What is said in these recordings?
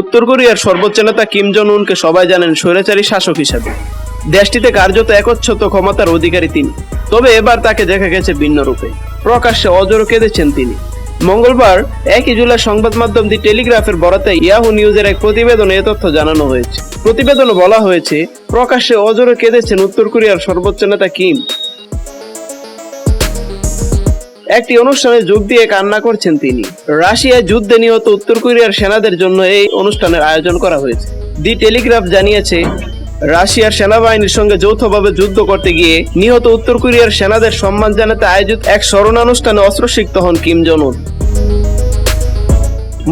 উত্তর কোরিয়ার সর্বোচ্চ নেতা কিম জন উনকে সবাই জানেন স্বৈরাচারী শাসক হিসাবে। দেশটিতে কার্যত একচ্ছত ক্ষমতার অধিকারী তিনি। তবে এবার তাকে দেখা গেছে ভিন্ন রূপে। প্রকাশ্যে অজর কেঁদেছেন তিনি। মঙ্গলবার একই জুলাই সংবাদ মাধ্যম দি টেলিগ্রাফের বরাতে ইয়াহু নিউজের এক প্রতিবেদনে এ তথ্য জানানো হয়েছে। প্রতিবেদনে বলা হয়েছে, প্রকাশ্যে অজরে কেঁদেছেন উত্তর কোরিয়ার সর্বোচ্চ নেতা কিম। একটি অনুষ্ঠানে যোগ দিয়ে কান্না করছেন তিনি। রাশিয়ায় যুদ্ধে নিহত উত্তর কোরিয়ার সেনাদের জন্য এই অনুষ্ঠানের আয়োজন করা হয়েছে। দি টেলিগ্রাফ জানিয়েছে, রাশিয়ার সেনাবাহিনীর সঙ্গে যৌথভাবে যুদ্ধ করতে গিয়ে নিহত উত্তর কোরিয়ার সেনাদের সম্মান জানাতে আয়োজিত এক স্মরণানুষ্ঠানে অস্ত্রসিক্ত হন কিম জং উন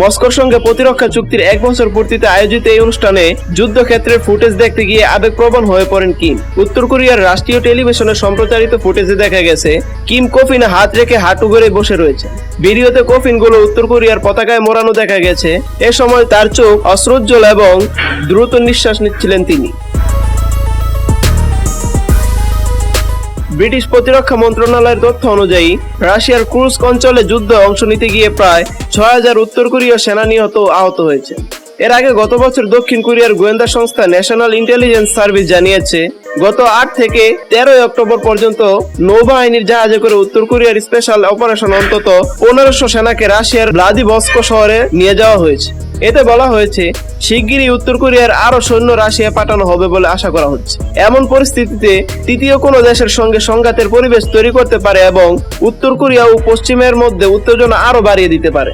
মস্কোর সঙ্গে প্রতিরক্ষা চুক্তির এক বছর পূর্তিতে আয়োজিত এই অনুষ্ঠানে যুদ্ধক্ষেত্রের ফুটেজ দেখতে গিয়ে আবেগপ্রবণ হয়ে পড়েন কিম। উত্তর কোরিয়ার রাষ্ট্রীয় টেলিভিশনে সম্প্রচারিত ফুটেজে দেখা গেছে, কিম কফিনে হাত রেখে হাঁটু গড়ে বসে রয়েছে। ভিডিওতে কফিনগুলো উত্তর কোরিয়ার পতাকায় মোড়ানো দেখা গেছে। এ সময় তার চোখ অশ্রুজ্জ্বল এবং দ্রুত নিঃশ্বাস নিচ্ছিলেন তিনি। ব্রিটিশ প্রতিরক্ষা মন্ত্রণালয়ের তথ্য অনুযায়ী, রাশিয়ার ক্রুস্ক অঞ্চলে যুদ্ধে অংশ নিতে গিয়ে প্রায় ছয় হাজার উত্তর কোরীয় সেনা নিহত আহত হয়েছে। এর আগে গত বছর দক্ষিণ কোরিয়ার গোয়েন্দা সংস্থা ন্যাশনাল ইন্টেলিজেন্স সার্ভিস জানিয়েছে, গত আট থেকে তেরোই অক্টোবর পর্যন্ত নৌবাহিনীর জাহাজে করে উত্তর কোরিয়ার স্পেশাল অপারেশন অন্তত পনেরোশো সেনাকে রাশিয়ার ভ্লাদিভস্কো শহরে নিয়ে যাওয়া হয়েছে। এতে বলা হয়েছে, শিগগিরই উত্তর কোরিয়ার আরও সৈন্য রাশিয়া পাঠানো হবে বলে আশা করা হচ্ছে। এমন পরিস্থিতিতে তৃতীয় কোনো দেশের সঙ্গে সংঘাতের পরিবেশ তৈরি করতে পারে এবং উত্তর কোরিয়া ও পশ্চিমের মধ্যে উত্তেজনা আরও বাড়িয়ে দিতে পারে।